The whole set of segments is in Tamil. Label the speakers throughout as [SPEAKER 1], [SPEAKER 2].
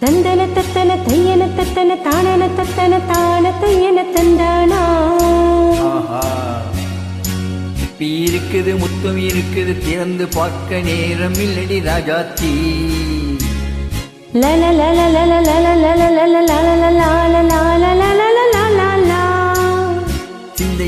[SPEAKER 1] தந்தன தத்தன தையன தத்தன தானன தத்தன தான தையன தந்தானா
[SPEAKER 2] இப்பி இருக்குது முத்தம் இருக்குது திறந்து பார்க்க நேரம் இல்லடி ராஜாத்தி
[SPEAKER 1] லல லல லல லல லல லல லல லல லல லல லல லல
[SPEAKER 2] சிந்தை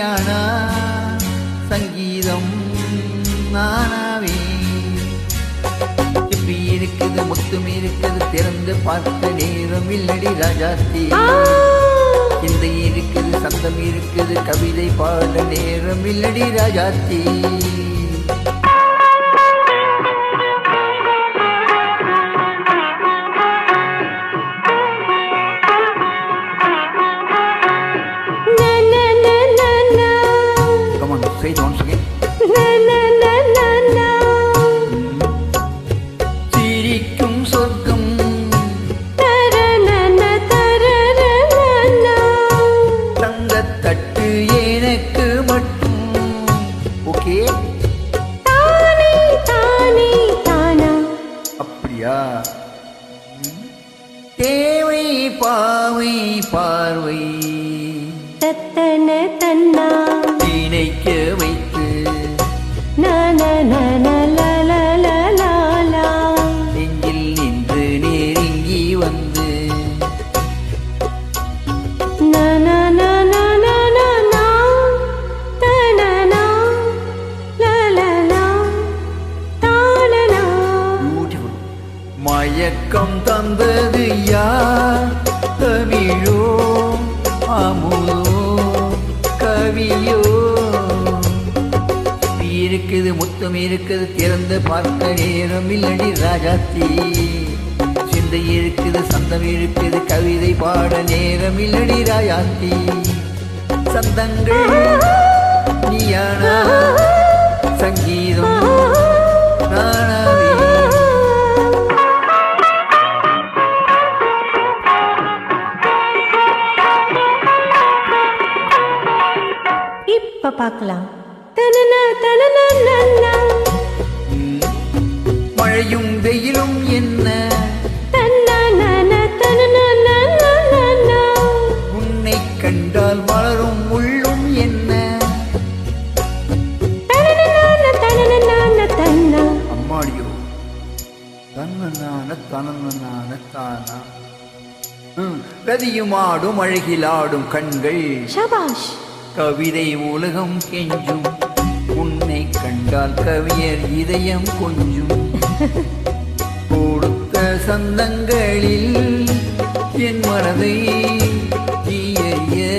[SPEAKER 2] நீயானா சங்கீதம் நானாவே. இப்படி இருக்குது முத்தும் இருக்குது திறந்து பார்க்க நேரம் இல்லடி ராஜாத்தி இந்த இருக்குது சந்தம் இருக்குது கவிதை பாட நேரம் இல்லடி ராஜாத்தி இருக்கு. அப்படியா? தேவை பாவை பார்வை. தத்தன தன்னா. திணைக்க வைத்து. நான இருக்குது முத்தம் இருக்குது திறந்து பார்க்க நேரம் இல்லடி ராஜாத்தி. சிந்தை இருக்குது சந்தம் இருக்குது கவிதை பாட நேரம் இல்லடி ராஜாத்தி சந்தங்கள் நீயானா? சங்கீதம் நானாவே.
[SPEAKER 1] பார்க்கலாம்.
[SPEAKER 2] தன தன என்ன? உன்னை கண்டால் மலரும் முள்ளும் என்ன? அம்மாடியோ தன்னனான தனனான தானா? ம், ரதியுமாடும் அழகிலாடும் கண்கள்.
[SPEAKER 1] ஷபாஷ்.
[SPEAKER 2] கவிதை உலகம் கெஞ்சும். உன்னை கண்டால் கவியர் இதயம் கொஞ்சும். சந்தங்களில் என் மனதை தீயறிய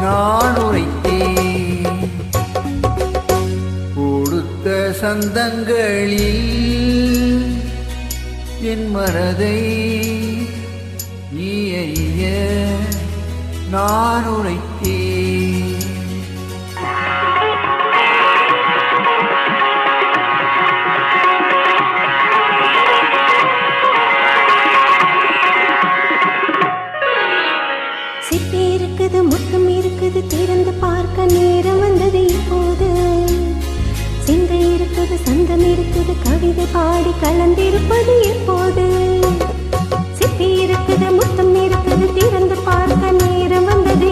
[SPEAKER 2] நான் உரைத்தேன். கொடுத்த சந்தங்களில் என் மனதை நீ நான் உரைத்தேன்.
[SPEAKER 1] இருக்குது சந்தம் இருக்குது கவிதை பாடி கலந்திருப்பது எப்போது சித்தி இருக்குது முத்தம் இருக்குது திறந்து பார்க்க நேரம் வந்தது